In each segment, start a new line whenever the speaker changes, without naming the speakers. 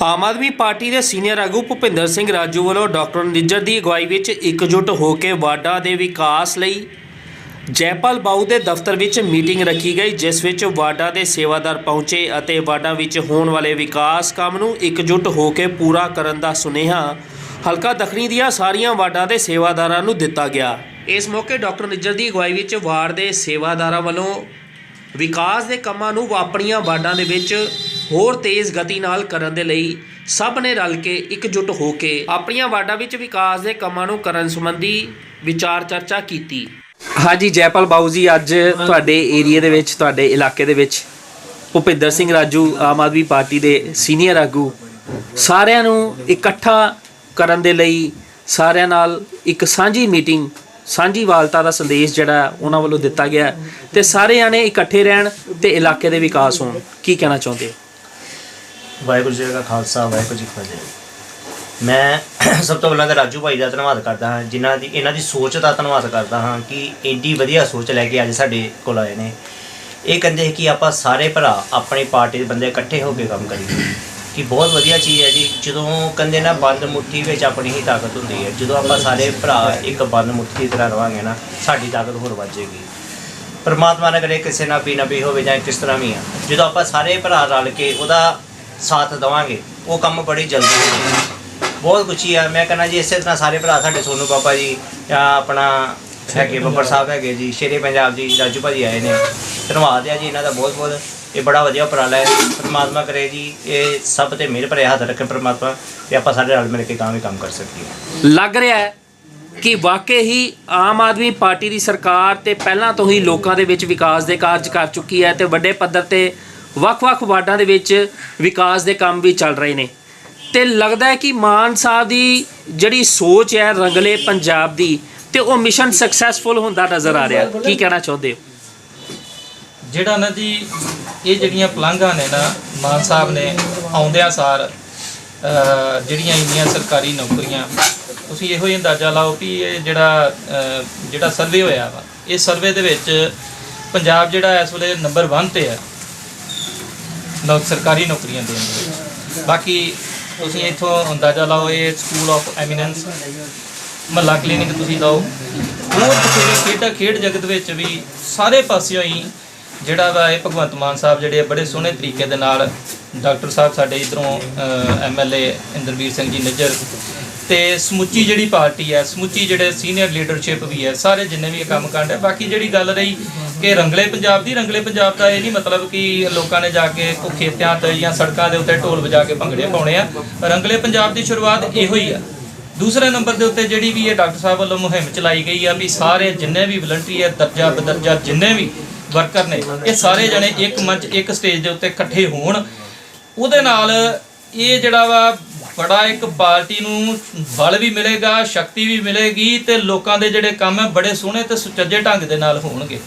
ਆਮ Aadmi party ਦੇ senior ਆਗੂ ਭੁਪਿੰਦਰ ਸਿੰਘ ਰਾਜੂ ਵੱਲੋਂ ਡਾਕਟਰ ਨਿੱਜਰ ਦੀ ਅਗਵਾਈ ਵਿੱਚ ਇਕਜੁੱਟ ਹੋ ਕੇ ਵਾਰਡਾਂ ਦੇ ਵਿਕਾਸ ਲਈ ਜੈਪਾਲ ਬਾਊ ਦੇ ਦਫ਼ਤਰ ਵਿੱਚ ਮੀਟਿੰਗ ਰੱਖੀ ਗਈ, ਜਿਸ ਵਿੱਚ ਵਾਰਡਾਂ ਦੇ ਸੇਵਾਦਾਰ ਪਹੁੰਚੇ ਅਤੇ ਵਾਰਡਾਂ ਵਿੱਚ ਹੋਣ ਵਾਲੇ ਵਿਕਾਸ ਕੰਮ ਨੂੰ ਇਕਜੁੱਟ ਹੋ ਕੇ ਪੂਰਾ ਕਰਨ ਦਾ ਸੁਨੇਹਾ ਹਲਕਾ ਦਖਣੀ ਦੀਆਂ ਸਾਰੀਆਂ ਵਾਰਡਾਂ ਦੇ ਸੇਵਾਦਾਰਾਂ ਨੂੰ ਦਿੱਤਾ ਗਿਆ। ਇਸ ਮੌਕੇ ਡਾਕਟਰ ਨਿੱਜਰ ਦੀ ਅਗਵਾਈ ਵਿੱਚ ਵਾਰਡ ਦੇ ਸੇਵਾਦਾਰਾਂ ਵੱਲੋਂ ਵਿਕਾਸ ਦੇ ਕੰਮਾਂ ਨੂੰ ਆਪਣੀਆਂ ਵਾਰਡਾਂ ਦੇ ਵਿੱਚ ਹੋਰ ਤੇਜ਼ ਗਤੀ ਨਾਲ ਕਰਨ ਦੇ ਲਈ ਸਭ ਨੇ ਰਲ ਕੇ ਇਕਜੁੱਟ ਹੋ ਕੇ ਆਪਣੀਆਂ ਵਾਰਡਾਂ ਵਿੱਚ ਵਿਕਾਸ ਦੇ ਕੰਮਾਂ ਨੂੰ ਕਰਨ ਸੰਬੰਧੀ ਵਿਚਾਰ ਚਰਚਾ ਕੀਤੀ। ਹਾਂਜੀ ਜੈਪਾਲ ਬਾਊ ਜੀ ਅੱਜ ਤੁਹਾਡੇ ਏਰੀਆ ਦੇ ਵਿੱਚ ਤੁਹਾਡੇ ਇਲਾਕੇ ਦੇ ਵਿੱਚ ਭੁਪਿੰਦਰ ਸਿੰਘ ਰਾਜੂ ਆਮ ਆਦਮੀ ਪਾਰਟੀ ਦੇ ਸੀਨੀਅਰ ਆਗੂ ਸਾਰਿਆਂ ਨੂੰ ਇਕੱਠਾ ਕਰਨ ਦੇ ਲਈ ਸਾਰਿਆਂ ਨਾਲ ਇੱਕ ਸਾਂਝੀ ਮੀਟਿੰਗ ਸਾਂਝੀ ਵਾਲਤਾ ਦਾ ਸੰਦੇਸ਼ ਜਿਹੜਾ ਉਹਨਾਂ ਵੱਲੋਂ ਦਿੱਤਾ ਗਿਆ ਹੈ ਤੇ ਸਾਰੇ ਜਾਣੇ ਇਕੱਠੇ ਰਹਿਣ ਤੇ ਇਲਾਕੇ ਦੇ ਵਿਕਾਸ ਹੋਣ, ਕੀ ਕਹਿਣਾ ਚਾਹੁੰਦੇ ਹੋ?
ਵਾਹਿਗੁਰੂ ਜੀ ਕਾ ਖਾਲਸਾ, ਵਾਹਿਗੁਰੂ ਜੀ ਕੀ ਫਤਿਹ। ਮੈਂ ਸਭ ਤੋਂ ਪਹਿਲਾਂ ਤਾਂ ਰਾਜੂ ਭਾਈ ਦਾ ਧੰਨਵਾਦ ਕਰਦਾ ਹਾਂ, ਜਿਨ੍ਹਾਂ ਦੀ, ਇਹਨਾਂ ਦੀ ਸੋਚ ਦਾ ਧੰਨਵਾਦ ਕਰਦਾ ਹਾਂ ਕਿ ਇੰਨੀ ਵਧੀਆ ਸੋਚ ਲੈ ਕੇ ਅੱਜ ਸਾਡੇ ਕੋਲ ਆਏ ਨੇ। ਇਹ ਕਹਿੰਦੇ ਕਿ ਆਪਾਂ ਸਾਰੇ ਭਰਾ ਆਪਣੀ ਪਾਰਟੀ ਦੇ ਬੰਦੇ ਇਕੱਠੇ ਹੋ ਕੇ ਕੰਮ ਕਰੀਏ। ਕਿ ਬਹੁਤ ਵਧੀਆ ਚੀਜ਼ ਹੈ ਜੀ। ਜਦੋਂ ਕਹਿੰਦੇ ਨਾ ਬੰਦ ਮੁੱਠੀ ਵਿੱਚ ਆਪਣੀ ਹੀ ਤਾਕਤ ਹੁੰਦੀ ਹੈ। ਜਦੋਂ ਆਪਾਂ ਸਾਰੇ ਭਰਾ ਇੱਕ ਬੰਦ ਮੁੱਠੀ ਦੀ ਤਰ੍ਹਾਂ ਰਵਾਂਗੇ ਨਾ, ਸਾਡੀ ਤਾਕਤ ਹੋਰ ਵੱਜੇਗੀ ਪਰਮਾਤਮਾ ਨੇ ਕਰੇ ਕਿਸੇ ਨਾਲ ਵੀ ਨਾ ਵੀ ਹੋਵੇ ਜਾਂ ਕਿਸ ਤਰ੍ਹਾਂ ਵੀ ਆ, ਜਦੋਂ ਆਪਾਂ ਸਾਰੇ ਭਰਾ ਰਲ ਕੇ ਉਹਦਾ ਸਾਥ ਦੇਵਾਂਗੇ, ਉਹ ਕੰਮ ਬੜੀ ਜਲਦੀ ਹੋ ਜਾਏਗਾ। ਬਹੁਤ ਕੁਛ ਆ। ਮੈਂ ਕਹਿੰਦਾ ਜੀ, ਇਸੇ ਤਰ੍ਹਾਂ ਸਾਰੇ ਭਰਾ ਸਾਡੇ ਸੋਨੂ ਪਾਪਾ ਜੀ, ਜਾਂ ਆਪਣਾ ਹੈਗੇ, ਬੱਬਰ ਸਾਹਿਬ ਹੈਗੇ ਜੀ, ਸ਼ੇਰੇ ਪੰਜਾਬ ਜੀ, ਰਾਜੂ ਭਾਜੀ ਆਏ ਨੇ। ਧੰਨਵਾਦ ਆ ਜੀ, ਇਹਨਾਂ ਦਾ ਬਹੁਤ ਬਹੁਤ ਇਹ ਬੜਾ ਵਧੀਆ ਉਪਰਾਲਾ ਹੈ। ਪਰਮਾਤਮਾ ਕਰੇ ਜੀ, ਇਹ ਸਭ ਤੇ ਮਿਹਰ ਭਰਿਆ ਹੱਥ ਰੱਖੇ ਪਰਮਾਤਮਾ ਤੇ ਆਪਾਂ ਸਾਰੇ ਰਲ ਮਿਲ ਕੇ ਕੰਮ ਵੀ ਕੰਮ ਕਰ ਸਕੀਏ।
ਲੱਗ ਰਿਹਾ ਹੈ ਕਿ ਵਾਕਈ ਹੀ ਆਮ ਆਦਮੀ ਪਾਰਟੀ ਦੀ ਸਰਕਾਰ ਤੇ ਪਹਿਲਾਂ ਤੋਂ ਹੀ ਲੋਕਾਂ ਦੇ ਵਿੱਚ ਵਿਕਾਸ ਦੇ ਕਾਰਜ ਕਰ ਚੁੱਕੀ ਹੈ ਤੇ ਵੱਡੇ ਪੱਧਰ ਤੇ ਵੱਖ-ਵੱਖ ਵਾਰਡਾਂ ਦੇ ਵਿੱਚ ਵਿਕਾਸ ਦੇ ਕੰਮ ਵੀ ਚੱਲ ਰਹੇ ਨੇ। ਤੇ ਲੱਗਦਾ ਹੈ ਕਿ ਮਾਨ ਸਾਹਿਬ ਦੀ ਜਿਹੜੀ ਸੋਚ ਹੈ ਰੰਗਲੇ ਪੰਜਾਬ ਦੀ, ਤੇ ਉਹ ਮਿਸ਼ਨ ਸਕਸੈਸਫੁਲ ਹੁੰਦਾ ਨਜ਼ਰ ਆ ਰਿਹਾ। ਕੀ ਕਹਿਣਾ ਚਾਹੁੰਦੇ ਹੋ?
ਜਿਹੜਾ ਨਾ ਜੀ, ਇਹ ਜਿਹੜੀਆਂ ਪਲੰਘਾਂ ਨੇ ਨਾ, ਮਾਨ ਸਾਹਿਬ ਨੇ ਆਉਂਦਿਆਂ ਸਾਰ ਜਿਹੜੀਆਂ ਇੰਨੀਆਂ ਸਰਕਾਰੀ ਨੌਕਰੀਆਂ, ਤੁਸੀਂ ਇਹੋ ਹੀ ਅੰਦਾਜ਼ਾ ਲਾਓ ਵੀ ਇਹ ਜਿਹੜਾ ਜਿਹੜਾ ਸਰਵੇ ਹੋਇਆ ਵਾ, ਇਹ ਸਰਵੇ ਦੇ ਵਿੱਚ ਪੰਜਾਬ ਜਿਹੜਾ ਇਸ ਵੇਲੇ ਨੰਬਰ 1 ਤੇ ਹੈ, ਨੌ, ਸਰਕਾਰੀ ਨੌਕਰੀਆਂ ਦੇਣ ਦੇ ਬਾਕੀ ਤੁਸੀਂ ਇੱਥੋਂ ਅੰਦਾਜ਼ਾ ਲਾਓ, ਇਹ school of eminence Mohalla clinic ਤੁਸੀਂ ਲਾਓ। ਹੋਰ ਬਥੇਰੇ ਖੇਡਾਂ ਖੇਡ ਜਗਤ ਵਿੱਚ ਵੀ ਸਾਰੇ ਪਾਸਿਓਂ ਹੀ ਜਿਹੜਾ ਵਾ ਇਹ ਭਗਵੰਤ ਮਾਨ ਸਾਹਿਬ ਜਿਹੜੇ ਆ ਬੜੇ ਸੋਹਣੇ ਤਰੀਕੇ ਦੇ ਨਾਲ ਡਾਕਟਰ ਸਾਹਿਬ ਸਾਡੇ ਇਧਰੋਂ ਐਮਐਲਏ ਇੰਦਰਵੀਰ ਸਿੰਘ ਜੀ ਨਿੱਜਰ ਤੇ ਸਮੁੱਚੀ ਜਿਹੜੀ ਪਾਰਟੀ ਹੈ, ਸਮੁੱਚੀ ਜਿਹੜੇ ਸੀਨੀਅਰ ਲੀਡਰਸ਼ਿਪ ਵੀ ਹੈ, ਸਾਰੇ ਜਿੰਨੇ ਵੀ ਇਹ ਕੰਮ ਕਰਦੇ ਆ ਬਾਕੀ ਜਿਹੜੀ ਗੱਲ ਰਹੀ ਕਿ ਰੰਗਲੇ ਪੰਜਾਬ ਦੀ, ਰੰਗਲੇ ਪੰਜਾਬ ਦਾ ਇਹ ਨਹੀਂ ਮਤਲਬ ਕਿ ਲੋਕਾਂ ਨੇ ਜਾ ਕੇ ਕੋ ਖੇਤਾਂ ਤੇ ਜਾਂ ਸੜਕਾਂ ਦੇ ਉੱਤੇ ਢੋਲ ਵਜਾ ਕੇ ਭੰਗੜੇ ਪਾਉਣੇ ਆ। ਰੰਗਲੇ ਪੰਜਾਬ ਦੀ ਸ਼ੁਰੂਆਤ ਇਹੋ ਹੀ ਆ। ਦੂਸਰੇ ਨੰਬਰ ਦੇ ਉੱਤੇ ਜਿਹੜੀ ਵੀ ਇਹ ਡਾਕਟਰ ਸਾਹਿਬ ਵੱਲੋਂ ਮੁਹਿੰਮ ਚਲਾਈ ਗਈ ਆ ਵੀ ਸਾਰੇ ਜਿੰਨੇ ਵੀ ਵਲੰਟੀਅਰ ਦਰਜਾ ਬਦਰਜਾ ਜਿੰਨੇ ਵੀ ਵਰਕਰ ਨੇ। ਇਹ ਸਾਰੇ ਜਣੇ ਇੱਕ ਮੰਚ, ਇੱਕ ਸਟੇਜ ਦੇ ਉੱਤੇ ਇਕੱਠੇ ਹੋਣ। ਉਹਦੇ ਨਾਲ ਇਹ ਜਿਹੜਾ ਵਾ, ਬੜਾ ਇੱਕ ਪਾਰਟੀ ਨੂੰ ਬਲ ਵੀ ਮਿਲੇਗਾ, ਸ਼ਕਤੀ ਵੀ ਮਿਲੇਗੀ ਤੇ ਲੋਕਾਂ ਦੇ ਜਿਹੜੇ ਕੰਮ ਹੈ ਬੜੇ ਸੋਹਣੇ ਤੇ ਸੁਚੱਜੇ ਢੰਗ ਦੇ ਨਾਲ ਹੋਣਗੇ।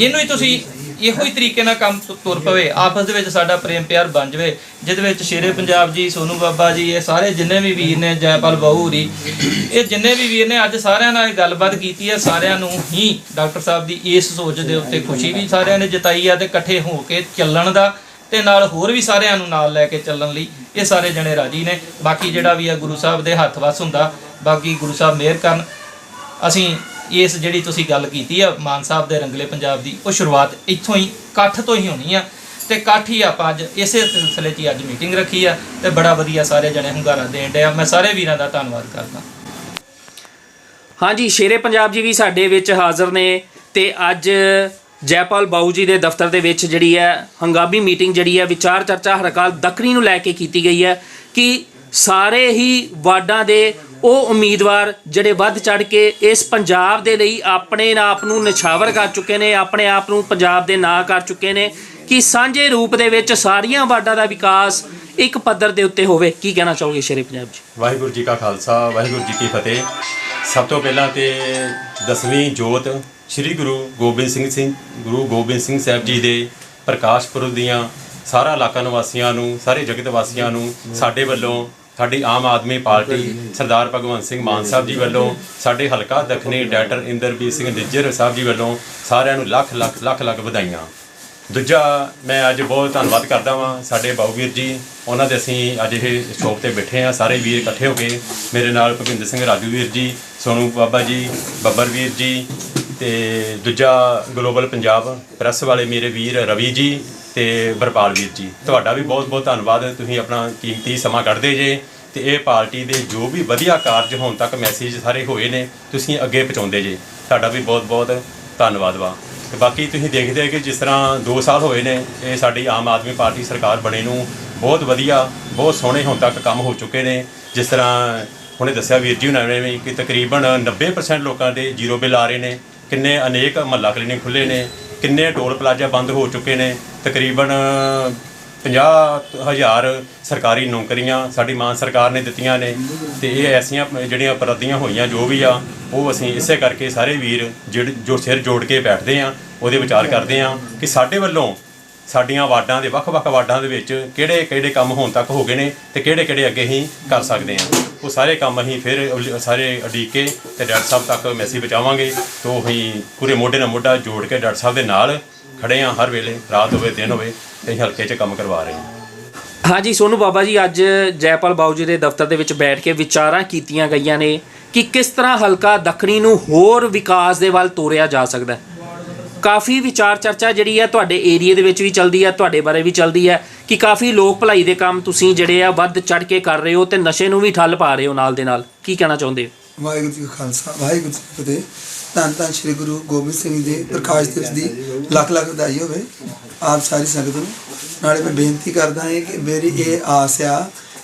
ਇਹਨੂੰ ਹੀ ਤੁਸੀਂ ਇਹੋ ਹੀ ਤਰੀਕੇ ਨਾਲ ਕੰਮ ਤੁਰ ਪਵੇ, ਆਪਸ ਦੇ ਵਿੱਚ ਸਾਡਾ ਪ੍ਰੇਮ ਪਿਆਰ ਬਣ ਜਵੇ, ਜਿਹਦੇ ਵਿੱਚ ਸ਼ੇਰੇ ਪੰਜਾਬ ਜੀ, ਸੋਨੂ ਬਾਬਾ ਜੀ, ਇਹ ਸਾਰੇ ਜਿੰਨੇ ਵੀ ਵੀਰ ਨੇ, ਜੈਪਾਲ ਬਹੂਰੀ ਇਹ ਜਿੰਨੇ ਵੀ ਵੀਰ ਨੇ, ਅੱਜ ਸਾਰਿਆਂ ਨਾਲ ਗੱਲਬਾਤ ਕੀਤੀ ਹੈ, ਸਾਰਿਆਂ ਨੂੰ ਹੀ ਡਾਕਟਰ ਸਾਹਿਬ ਦੀ ਇਸ ਸੋਚ ਦੇ ਉੱਤੇ ਖੁਸ਼ੀ ਵੀ ਸਾਰਿਆਂ ਨੇ ਜਤਾਈ ਆ ਤੇ ਇਕੱਠੇ ਹੋ ਕੇ ਚੱਲਣ ਦਾ ਤੇ ਨਾਲ ਹੋਰ ਵੀ ਸਾਰਿਆਂ ਨੂੰ ਨਾਲ ਲੈ ਕੇ ਚੱਲਣ ਲਈ ਇਹ ਸਾਰੇ ਜਣੇ ਰਾਜੀ ਨੇ। ਬਾਕੀ ਜਿਹੜਾ ਵੀ ਆ ਗੁਰੂ ਸਾਹਿਬ ਦੇ ਹੱਥ ਵਸ ਹੁੰਦਾ, ਬਾਕੀ ਗੁਰੂ ਸਾਹਿਬ ਮਿਹਰ ਕਰਨ, ਅਸੀਂ ਇਸ ਜਿਹੜੀ ਤੁਸੀਂ ਗੱਲ ਕੀਤੀ ਆ, ਮਾਨ ਸਾਹਿਬ ਦੇ ਰੰਗਲੇ ਪੰਜਾਬ ਦੀ, ਉਹ ਸ਼ੁਰੂਆਤ ਇੱਥੋਂ ਹੀ, ਇਕੱਠ ਤੋਂ ਹੀ ਹੋਣੀ ਆ। ਤੇ ਇਕੱਠ ਹੀ ਆਪਾਂ ਅੱਜ ਇਸੇ ਸਿਲਸਿਲੇ 'ਚ ਅੱਜ ਮੀਟਿੰਗ ਰੱਖੀ ਆ ਤੇ ਬੜਾ ਵਧੀਆ ਸਾਰੇ ਜਣੇ ਹੁੰਗਾਰਾ ਦੇਣ ਡਿਆ ਮੈਂ ਸਾਰੇ ਵੀਰਾਂ ਦਾ ਧੰਨਵਾਦ ਕਰਦਾ।
ਹਾਂਜੀ, ਸ਼ੇਰੇ ਪੰਜਾਬ ਜੀ ਵੀ ਸਾਡੇ ਵਿੱਚ ਹਾਜ਼ਰ ਨੇ ਤੇ ਅੱਜ ਜੈਪਾਲ ਬਾਊ ਜੀ ਦੇ ਦਫ਼ਤਰ ਦੇ ਵਿੱਚ ਜਿਹੜੀ ਹੈ, ਹੰਗਾਮੀ ਮੀਟਿੰਗ ਜਿਹੜੀ ਹੈ ਵਿਚਾਰ ਚਰਚਾ ਹਰਕਾਲ ਦੱਖਣੀ ਨੂੰ ਲੈ ਕੇ ਕੀਤੀ ਗਈ ਹੈ ਕਿ ਸਾਰੇ ਹੀ ਵਾਰਡਾਂ ਦੇ ਉਹ ਉਮੀਦਵਾਰ ਜਿਹੜੇ ਵੱਧ ਚੜ ਕੇ ਇਸ ਪੰਜਾਬ ਦੇ ਲਈ ਆਪਣੇ ਆਪ ਨੂੰ ਨਿਛਾਵਰ ਕਰ ਚੁੱਕੇ ਨੇ, ਆਪਣੇ ਆਪ ਨੂੰ ਪੰਜਾਬ ਦੇ ਨਾਂ ਕਰ ਚੁੱਕੇ ਨੇ ਕਿ ਸਾਂਝੇ ਰੂਪ ਦੇ ਵਿੱਚ ਸਾਰੀਆਂ ਵਾਰਡਾਂ ਦਾ ਵਿਕਾਸ ਇੱਕ ਪੱਧਰ ਦੇ ਉੱਤੇ ਹੋਵੇ। ਕੀ ਕਹਿਣਾ ਚਾਹੋਗੇ ਸ਼ੇਰੇ ਪੰਜਾਬ ਜੀ?
ਵਾਹਿਗੁਰੂ ਜੀ ਕਾ ਖਾਲਸਾ, ਵਾਹਿਗੁਰੂ ਜੀ ਕੀ ਫਤਿਹ। ਸਭ ਤੋਂ ਪਹਿਲਾਂ ਤੇ ਦਸਵੀਂ ਜੋਤ ਸ੍ਰੀ ਗੁਰੂ ਗੋਬਿੰਦ ਸਿੰਘ ਸਿੰਘ, ਗੁਰੂ ਗੋਬਿੰਦ ਸਿੰਘ ਸਾਹਿਬ ਜੀ ਦੇ ਪ੍ਰਕਾਸ਼ ਪੁਰਬ ਦੀਆਂ ਸਾਰਾ ਇਲਾਕਾ ਨਿਵਾਸੀਆਂ ਨੂੰ, ਸਾਰੇ ਜਗਤ ਵਾਸੀਆਂ ਨੂੰ, ਸਾਡੇ ਵੱਲੋਂ ਸਾਡੀ ਆਮ ਆਦਮੀ ਪਾਰਟੀ ਸਰਦਾਰ ਭਗਵੰਤ ਸਿੰਘ ਮਾਨ ਸਾਹਿਬ ਜੀ ਵੱਲੋਂ ਸਾਡੇ ਹਲਕਾ ਦੱਖਣੀ ਡਾਇਰੈਕਟਰ ਇੰਦਰਬੀਰ ਸਿੰਘ ਨਿੱਜਰ ਸਾਹਿਬ ਜੀ ਵੱਲੋਂ ਸਾਰਿਆਂ ਨੂੰ ਲੱਖ ਲੱਖ ਲੱਖ ਲੱਖ ਵਧਾਈਆਂ। ਦੂਜਾ ਮੈਂ ਅੱਜ ਬਹੁਤ ਧੰਨਵਾਦ ਕਰਦਾ ਵਾਂ ਸਾਡੇ ਬਾਊ ਵੀਰ ਜੀ। ਉਹਨਾਂ ਦੇ ਅਸੀਂ ਅੱਜ ਇਹ ਸ਼ੋਪ ਤੇ ਬੈਠੇ ਆ ਸਾਰੇ ਵੀਰ ਇਕੱਠੇ ਹੋ ਕੇ। ਮੇਰੇ ਨਾਲ ਭੁਪਿੰਦਰ ਸਿੰਘ ਰਾਜੂ ਵੀਰ ਜੀ ਸੋਨੂ ਬਾਬਾ ਜੀ ਬੱਬਰ ਵੀਰ ਜੀ ਤੇ ਦੂਜਾ ਗਲੋਬਲ ਪੰਜਾਬ ਪ੍ਰੈਸ ਵਾਲੇ ਮੇਰੇ ਵੀਰ ਰਵੀ ਜੀ ਤੇ ਵਰਪਾਲ ਵੀਰ ਜੀ, ਤੁਹਾਡਾ ਵੀ ਬਹੁਤ ਬਹੁਤ ਧੰਨਵਾਦ। ਤੁਸੀਂ ਆਪਣਾ ਕੀਮਤੀ ਸਮਾਂ ਕੱਢਦੇ ਜੇ ਤੇ ਇਹ ਪਾਰਟੀ ਦੇ ਜੋ ਵੀ ਵਧੀਆ ਕਾਰਜ ਹੋਣ ਤੱਕ ਮੈਸੇਜ ਸਾਰੇ ਹੋਏ ਨੇ, ਤੁਸੀਂ ਅੱਗੇ ਪਹੁੰਚਾਉਂਦੇ ਜੇ। ਤੁਹਾਡਾ ਵੀ ਬਹੁਤ ਬਹੁਤ ਧੰਨਵਾਦ ਵਾ। ਤੇ ਬਾਕੀ ਤੁਸੀਂ ਦੇਖਦੇ ਹੋ ਕਿ ਜਿਸ ਤਰ੍ਹਾਂ 2 ਸਾਲ ਹੋਏ ਨੇ, ਇਹ ਸਾਡੀ ਆਮ ਆਦਮੀ ਪਾਰਟੀ ਸਰਕਾਰ ਬਣੇ ਨੂੰ ਬਹੁਤ ਵਧੀਆ, ਬਹੁਤ ਸੋਹਣੇ ਹੁਣ ਤੱਕ ਕੰਮ ਹੋ ਚੁੱਕੇ ਨੇ। ਜਿਸ ਤਰ੍ਹਾਂ ਹੁਣੇ ਦੱਸਿਆ ਵੀਰ ਜੀ ਉਹਨਾਂ ਨੇ ਵੀ ਕਿ ਤਕਰੀਬਨ 90% ਲੋਕਾਂ ਦੇ ਜ਼ੀਰੋ ਬਿੱਲ ਆ ਰਹੇ ਨੇ, ਕਿੰਨੇ ਅਨੇਕ ਮਹੱਲਾ ਕਲੀਨਿਕ ਖੁੱਲੇ ਨੇ ਕਿੰਨੇ ਟੋਲ ਪਲਾਜ਼ਾ ਬੰਦ ਹੋ ਚੁੱਕੇ ਨੇ? ਤਕਰੀਬਨ 50000 ਸਰਕਾਰੀ ਨੌਕਰੀਆਂ ਸਾਡੀ ਮਾਨ ਸਰਕਾਰ ਨੇ ਦਿੱਤੀਆਂ ਨੇ ਤੇ ਇਹ ਐਸੀਆਂ ਜਿਹੜੀਆਂ ਉਪਲਬਧੀਆਂ ਹੋਈਆਂ, ਜੋ ਵੀ ਆ, ਉਹ ਅਸੀਂ ਇਸੇ ਕਰਕੇ ਸਾਰੇ ਵੀਰ ਜਿਹੜੇ ਜੋ ਸਿਰ ਜੋੜ ਕੇ ਬੈਠਦੇ ਆ, ਉਹਦੇ ਵਿਚਾਰ ਕਰਦੇ ਆ ਕਿ ਸਾਡੇ ਵੱਲੋਂ ਸਾਡੀਆਂ ਵਾਰਡਾਂ ਦੇ ਵੱਖ-ਵੱਖ ਵਾਰਡਾਂ ਦੇ ਵਿੱਚ ਕਿਹੜੇ ਕਿਹੜੇ ਕੰਮ ਹੁਣ ਤੱਕ ਹੋ ਗਏ ਨੇ ਤੇ ਕਿਹੜੇ ਕਿਹੜੇ ਅੱਗੇ ਅਸੀਂ ਕਰ ਸਕਦੇ ਆ ਉਹ ਸਾਰੇ ਕੰਮ ਅਸੀਂ ਫਿਰ ਸਾਰੇ ਅਡੀਕੇ ਤੇ ਡਾਕਟਰ ਸਾਹਿਬ ਤੱਕ ਮੈਸੇਜ ਪਹੁੰਚਾਵਾਂਗੇ ਤੋਂ ਅਸੀਂ ਪੂਰੇ ਮੋਢੇ ਨਾਲ ਮੋਢਾ ਜੋੜ ਕੇ ਡਾਕਟਰ ਸਾਹਿਬ ਦੇ ਨਾਲ ਖੜੇ ਆ ਹਰ ਵੇਲੇ, ਰਾਤ ਹੋਵੇ, ਦਿਨ ਹੋਵੇ, ਤੇ ਅਸੀਂ ਹਲਕੇ 'ਚ ਕੰਮ ਕਰਵਾ ਰਹੇ ਹਾਂ।
ਹਾਂਜੀ, ਸੋਨੂ ਬਾਬਾ ਜੀ, ਅੱਜ ਜੈਪਾਲ ਬਾਊ ਜੀ ਦੇ ਦਫ਼ਤਰ ਦੇ ਵਿੱਚ ਬੈਠ ਕੇ ਵਿਚਾਰਾਂ ਕੀਤੀਆਂ ਗਈਆਂ ਨੇ ਕਿ ਕਿਸ ਤਰ੍ਹਾਂ ਹਲਕਾ ਦੱਖਣੀ ਨੂੰ ਹੋਰ ਵਿਕਾਸ ਦੇ ਵੱਲ ਤੋਰਿਆ ਜਾ ਸਕਦਾ ਹੈ। ਕਾਫੀ ਵਿਚਾਰ ਚਰਚਾ ਜਿਹੜੀ ਹੈ ਤੁਹਾਡੇ ਏਰੀਆ ਦੇ ਵਿੱਚ ਵੀ ਚੱਲਦੀ ਹੈ ਤੁਹਾਡੇ ਬਾਰੇ ਵੀ ਚੱਲਦੀ ਹੈ ਕਿ ਕਾਫੀ ਲੋਕ ਭਲਾਈ ਦੇ ਕੰਮ ਤੁਸੀਂ ਜਿਹੜੇ ਆ ਵੱਧ ਚੜ ਕੇ ਕਰ ਰਹੇ ਹੋ ਤੇ ਨਸ਼ੇ ਨੂੰ ਵੀ ਠੱਲ ਪਾ ਰਹੇ ਹੋ ਨਾਲ ਦੇ ਨਾਲ। ਕੀ ਕਹਿਣਾ ਚਾਹੁੰਦੇ ਹੋ?
ਵਾਹਿਗੁਰੂ ਜੀ ਖਾਲਸਾ, ਵਾਹਿਗੁਰੂ ਜੀ ਫਤਿਹ। ਧੰਨ ਧੰਨ ਸ੍ਰੀ ਗੁਰੂ ਗੋਬਿੰਦ ਸਿੰਘ ਜੀ ਦੇ ਪ੍ਰਕਾਸ਼ ਦਿਵਸ ਦੀ ਲੱਖ ਲੱਖ ਵਧਾਈ ਹੋਵੇ ਆਪ ਸਾਰੀ ਸੰਗਤ ਨੂੰ। ਨਾਲੇ ਮੈਂ ਬੇਨਤੀ ਕਰਦਾ ਹਾਂ ਕਿ ਮੇਰੀ ਇਹ ਆਸ ਆ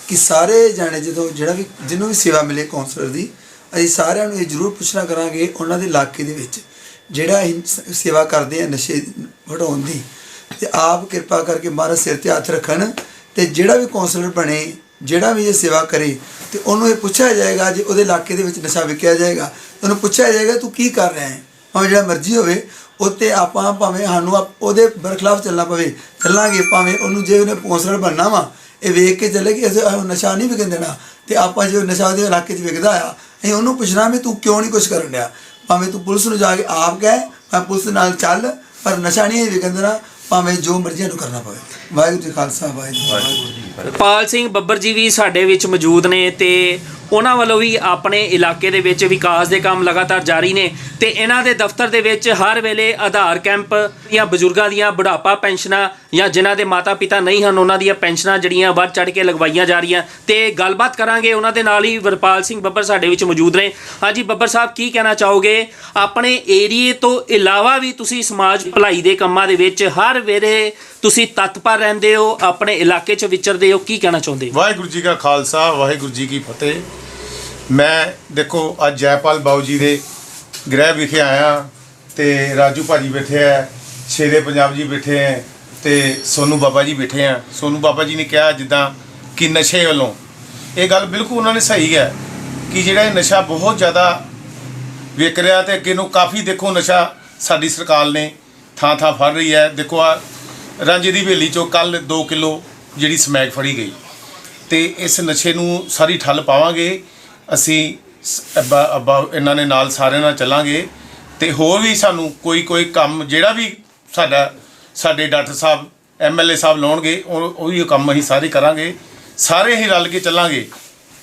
ਕਿ ਸਾਰੇ ਜਾਣੇ ਜਦੋਂ ਜਿਹੜਾ ਵੀ ਜਿਹਨੂੰ ਵੀ ਸੇਵਾ ਮਿਲੇ ਕੌਂਸਲਰ ਦੀ, ਅਸੀਂ ਸਾਰਿਆਂ ਨੂੰ ਇਹ ਜ਼ਰੂਰ ਪੁੱਛਣਾ ਕਰਾਂਗੇ ਉਹਨਾਂ ਦੇ ਇਲਾਕੇ ਦੇ ਵਿੱਚ ਜਿਹੜਾ ਅਸੀਂ ਸੇਵਾ ਕਰਦੇ ਆ ਨਸ਼ੇ ਹਟਾਉਣ ਦੀ, ਤੇ ਆਪ ਕਿਰਪਾ ਕਰਕੇ ਮਹਾਰਾਜ ਸਿਰ ਤੇ ਹੱਥ ਰੱਖਣ ਤੇ ਜਿਹੜਾ ਵੀ ਕੌਂਸਲਰ ਬਣੇ, ਜਿਹੜਾ ਵੀ ਇਹ ਸੇਵਾ ਕਰੇ, ਤੇ ਉਹਨੂੰ ਇਹ ਪੁੱਛਿਆ ਜਾਏਗਾ ਜੇ ਉਹਦੇ ਇਲਾਕੇ ਦੇ ਵਿੱਚ ਨਸ਼ਾ ਵਿਕਿਆ ਜਾਏਗਾ ਉਹਨੂੰ ਪੁੱਛਿਆ ਜਾਏਗਾ ਤੂੰ ਕੀ ਕਰ ਰਿਹਾ ਹੈ? ਭਾਵੇਂ ਜਿਹੜਾ ਮਰਜ਼ੀ ਹੋਵੇ, ਉੱਤੇ ਆਪਾਂ ਭਾਵੇਂ ਸਾਨੂੰ ਆਪ- ਉਹਦੇ ਬਰਖਲਾਫ ਚੱਲਣਾ ਪਵੇ, ਚੱਲਾਂਗੇ, ਭਾਵੇਂ ਉਹਨੂੰ ਜੇ ਉਹਨੇ ਕੌਂਸਲਰ ਬਣਨਾ ਵਾ, ਇਹ ਵੇਖ ਕੇ ਚੱਲੇ ਕਿ ਅਸੀਂ ਨਸ਼ਾ ਨਹੀਂ ਵਿਕਣ ਦੇਣਾ, ਤੇ ਆਪਾਂ ਜੇ ਨਸ਼ਾ ਉਹਦੇ ਇਲਾਕੇ 'ਚ ਵਿਕਦਾ ਆ, ਅਸੀਂ ਉਹਨੂੰ ਪੁੱਛਣਾ ਵੀ ਤੂੰ ਕਿਉਂ ਨਹੀਂ ਕੁਝ ਕਰਨ ਡਿਆ? ਭਾਵੇਂ ਤੂੰ ਪੁਲਿਸ ਨੂੰ ਜਾ ਕੇ ਆਪ ਗਏ ਮੈਂ ਪੁਲਿਸ ਨਾਲ ਚੱਲ, ਪਰ ਨਸ਼ਾ ਨਹੀਂ ਵਿਕਣ ਦੇਣਾ ਭਾਵੇਂ ਜੋ ਮਰਜ਼ੀ ਨੂੰ ਕਰਨਾ ਪਵੇ। ਵਾਹਿਗੁਰੂ ਜੀ ਖਾਲਸਾ, ਵਾਹਿਗੁਰੂ ਜੀ
ਪਾਲ ਸਿੰਘ ਬੱਬਰ ਜੀ ਵੀ ਸਾਡੇ ਵਿੱਚ ਮੌਜੂਦ ਨੇ ਤੇ ਉਹਨਾਂ ਵੱਲੋਂ ਵੀ ਆਪਣੇ ਇਲਾਕੇ ਦੇ ਵਿੱਚ ਵਿਕਾਸ ਦੇ ਕੰਮ ਲਗਾਤਾਰ ਜਾਰੀ ਨੇ ਤੇ ਇਹਨਾਂ ਦੇ ਦਫ਼ਤਰ ਦੇ ਵਿੱਚ ਹਰ ਵੇਲੇ ਆਧਾਰ ਕੈਂਪ ਜਾਂ ਬਜ਼ੁਰਗਾਂ ਦੀਆਂ ਬੁਢਾਪਾ ਪੈਨਸ਼ਨਾਂ ਜਾਂ ਜਿਨ੍ਹਾਂ ਦੇ ਮਾਤਾ-ਪਿਤਾ ਨਹੀਂ ਹਨ, ਉਹਨਾਂ ਦੀਆਂ ਪੈਨਸ਼ਨਾਂ ਜਿਹੜੀਆਂ ਵੱਧ ਚੜ ਕੇ ਲਗਵਾਈਆਂ ਜਾ ਰਹੀਆਂ। ਤੇ ਗੱਲਬਾਤ ਕਰਾਂਗੇ ਉਹਨਾਂ ਦੇ ਨਾਲ ਹੀ ਵਰਪਾਲ ਸਿੰਘ ਬੱਬਰ ਸਾਡੇ ਵਿੱਚ ਮੌਜੂਦ ਨੇ। ਹਾਂਜੀ ਬੱਬਰ ਸਾਹਿਬ, ਕੀ ਕਹਿਣਾ ਚਾਹੋਗੇ? ਆਪਣੇ ਏਰੀਏ ਤੋਂ ਇਲਾਵਾ ਵੀ ਤੁਸੀਂ ਸਮਾਜ ਭਲਾਈ ਦੇ ਕੰਮਾਂ ਦੇ ਵਿੱਚ ਹਰ ਵੇਲੇ ਤੁਸੀਂ ਤਤਪਰ ਰਹਿੰਦੇ ਹੋ, ਆਪਣੇ ਇਲਾਕੇ 'ਚ ਵਿਚਰਦੇ ਹੋ, ਕੀ ਕਹਿਣਾ ਚਾਹੁੰਦੇ ਹੋ?
ਵਾਹਿਗੁਰੂ ਜੀ ਕਾ ਖਾਲਸਾ, ਵਾਹਿਗੁਰੂ ਜੀ ਕੀ ਫਤਿਹ। ਮੈਂ ਦੇਖੋ, ਅੱਜ ਜੈਪਾਲ ਬਾਊ ਜੀ ਦੇ ਗ੍ਰਹਿ ਵਿਖੇ ਆਇਆ ਤੇ ਰਾਜੂ ਭਾਜੀ ਬੈਠੇ ਆ, ਸ਼ੇਰੇ ਪੰਜਾਬ ਜੀ ਬੈਠੇ ਆ ਤੇ ਸੋਨੂ ਬਾਬਾ ਜੀ ਬੈਠੇ ਆ। ਸੋਨੂ ਬਾਬਾ ਜੀ ਨੇ ਕਿਹਾ ਜਿੱਦਾਂ ਕਿ ਨਸ਼ੇ ਵੱਲੋਂ। ਇਹ ਗੱਲ ਬਿਲਕੁਲ ਉਹਨਾਂ ਨੇ ਸਹੀ ਹੈ ਕਿ ਜਿਹੜਾ ਇਹ ਨਸ਼ਾ ਬਹੁਤ ਜ਼ਿਆਦਾ ਵਿਕ ਰਿਹਾ ਤੇ ਅੱਗੇ ਨੂੰ ਕਾਫੀ ਦੇਖੋ ਨਸ਼ਾ ਸਾਡੀ ਸਰਕਾਰ ਨੇ ਥਾਂ ਥਾਂ ਫੜ ਰਹੀ ਹੈ। ਦੇਖੋ ਆ ਰਾਂਝੇ ਦੀ ਹਵੇਲੀ ਚੋਂ ਕੱਲ 2 ਕਿਲੋ ਜਿਹੜੀ ਸਮੈਕ ਫੜੀ ਗਈ। ਤੇ ਇਸ ਨਸ਼ੇ ਨੂੰ ਸਾਰੀ ਠੱਲ ਪਾਵਾਂਗੇ। ਅਸੀਂ ਸ- ਅੱਬਾ- ਅੱਬਾ ਇਹਨਾਂ ਨੇ ਨਾਲ ਸਾਰਿਆਂ ਨਾਲ ਚੱਲਾਂਗੇ। ਤੇ ਹੋਰ ਵੀ ਸਾਨੂੰ ਕੋਈ ਕੋਈ ਕੰਮ ਜਿਹੜਾ ਵੀ ਸਾਡਾ ਸਾਡੇ ਡਾਕਟਰ ਸਾਹਿਬ ਐਮਐਲਏ ਸਾਹਿਬ ਲਾਉਣਗੇ, ਉਹ ਉਹ ਵੀ ਕੰਮ ਅਸੀਂ ਸਾਰੇ ਕਰਾਂਗੇ। ਸਾਰੇ ਹੀ ਰਲ ਕੇ ਚੱਲਾਂਗੇ।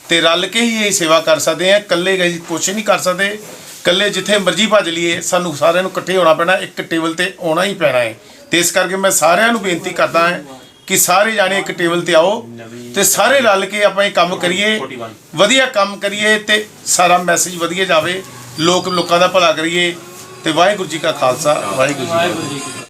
ਤੇ ਰਲ ਕੇ ਹੀ ਇਹ ਸੇਵਾ ਕਰ ਸਕਦੇ ਆ ਇਕੱਲੇ ਗਏ ਕੁਛ ਨਹੀਂ ਕਰ ਸਕਦੇ। ਇਕੱਲੇ ਜਿੱਥੇ ਮਰਜ਼ੀ ਭੱਜ ਲਈਏ, ਸਾਨੂੰ ਸਾਰਿਆਂ ਨੂੰ ਇਕੱਠੇ ਹੋਣਾ ਪੈਣਾ, ਇੱਕ ਟੇਬਲ ਤੇ ਆਉਣਾ ਹੀ ਪੈਣਾ ਹੈ। ਤੇ ਇਸ ਕਰਕੇ ਮੈਂ ਸਾਰਿਆਂ ਨੂੰ ਬੇਨਤੀ ਕਰਦਾ ਹਾਂ ਕਿ ਸਾਰੇ ਜਾਣੇ ਇੱਕ ਟੇਬਲ ਤੇ ਆਓ ਤੇ ਸਾਰੇ ਰਲ ਕੇ ਆਪਾਂ ਇਹ ਕੰਮ ਕਰੀਏ, ਵਧੀਆ ਕੰਮ ਕਰੀਏ ਤੇ ਸਾਰਾ ਮੈਸੇਜ ਵਧੀਆ ਜਾਵੇ, ਲੋਕ ਲੋਕਾਂ ਦਾ ਭਲਾ ਕਰੀਏ ਤੇ ਵਾਹਿਗੁਰੂ ਜੀ ਕਾ ਖਾਲਸਾ, ਵਾਹਿਗੁਰੂ ਜੀ ਕੀ ਫਤਿਹ।